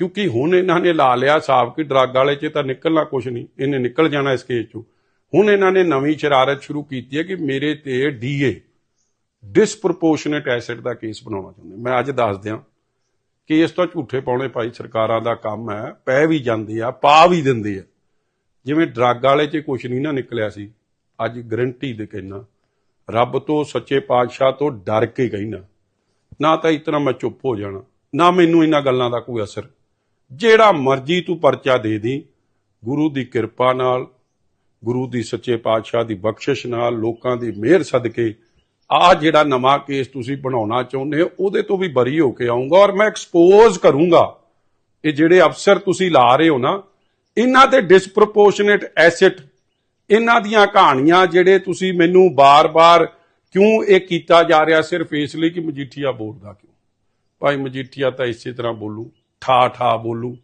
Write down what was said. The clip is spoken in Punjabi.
ਕਿਉਂਕਿ ਹੁਣ ਇਹਨਾਂ ਨੇ ਲਾ ਲਿਆ ਹਿਸਾਬ ਕਿ ਡਰੱਗ ਵਾਲੇ 'ਚ ਤਾਂ ਨਿਕਲਣਾ ਕੁਝ ਨਹੀਂ, ਇਹਨੇ ਨਿਕਲ ਜਾਣਾ ਇਸ ਕੇਸ 'ਚੋਂ। ਹੁਣ ਇਹਨਾਂ ਨੇ ਨਵੀਂ ਸ਼ਰਾਰਤ ਸ਼ੁਰੂ ਕੀਤੀ ਹੈ ਕਿ ਮੇਰੇ ਤੇ ਡੀਏ ਡਿਸਪ੍ਰੋਪੋਰਸ਼ਨੇਟ ਐਸਿਡ ਦਾ ਕੇਸ ਬਣਾਉਣਾ ਚਾਹੁੰਦੇ ਮੈਂ ਅੱਜ ਦੱਸ ਦਿਆਂ ਕੇਸ ਤਾਂ ਝੂਠੇ ਪਾਉਣੇ ਭਾਈ ਸਰਕਾਰਾਂ ਦਾ ਕੰਮ ਹੈ, ਪੈ ਵੀ ਜਾਂਦੇ ਆ, ਪਾ ਵੀ ਦਿੰਦੇ ਆ। ਜਿਵੇਂ ਡਰੱਗ ਵਾਲੇ 'ਚ ਕੁਝ ਨਹੀਂ ਨਾ ਨਿਕਲਿਆ ਸੀ, ਅੱਜ ਗਰੰਟੀ ਦੇ ਕਹਿਣਾ ਰੱਬ ਤੋਂ ਸੱਚੇ ਪਾਤਸ਼ਾਹ ਤੋਂ ਡਰ ਕੇ ਕਹਿਣਾ ਨਾ। ਤਾਂ ਇਤਨਾ ਮੈਂ ਚੁੱਪ ਹੋ ਜਾਣਾ, ਨਾ ਮੈਨੂੰ ਇਹਨਾਂ ਗੱਲਾਂ ਦਾ ਕੋਈ ਅਸਰ। ਜਿਹੜਾ ਮਰਜ਼ੀ ਤੂੰ ਪਰਚਾ ਦੇ ਦੀ, ਗੁਰੂ ਦੀ ਕਿਰਪਾ ਨਾਲ, ਗੁਰੂ ਦੀ ਸੱਚੇ ਪਾਤਸ਼ਾਹ ਦੀ ਬਖਸ਼ਿਸ਼ ਨਾਲ, ਲੋਕਾਂ ਦੀ ਮਿਹਰ ਸਦਕੇ, ਆ ਜਿਹੜਾ ਨਵਾਂ ਕੇਸ ਤੁਸੀਂ ਬਣਾਉਣਾ ਚਾਹੁੰਦੇ ਹੋ, ਉਹਦੇ ਤੋਂ ਵੀ ਬਰੀ ਹੋ ਕੇ ਆਉਂਗਾ ਔਰ ਮੈਂ ਐਕਸਪੋਜ਼ ਕਰੂੰਗਾ। ਇਹ ਜਿਹੜੇ ਅਫਸਰ ਤੁਸੀਂ ਲਾ ਰਹੇ ਹੋ ਨਾ, ਇਹਨਾਂ ਤੇ ਡਿਸਪ੍ਰੋਪੋਰਸ਼ਨੇਟ ਐਸੈਟ ਇਹਨਾਂ ਦੀਆਂ ਕਹਾਣੀਆਂ ਜਿਹੜੇ ਤੁਸੀਂ ਮੈਨੂੰ ਬਾਰ-ਬਾਰ ਕਿਉਂ ਇਹ ਕੀਤਾ ਜਾ ਰਿਹਾ, ਸਿਰਫ ਇਸ ਲਈ ਕਿ ਮਜੀਠੀਆ ਬੋਲਦਾ ਕਿਉਂ? ਭਾਈ ਮਜੀਠੀਆ ਤਾਂ ਇਸੇ ਤਰ੍ਹਾਂ ਬੋਲੂ। ਠਾ ਠਾ ਬੋਲੂ।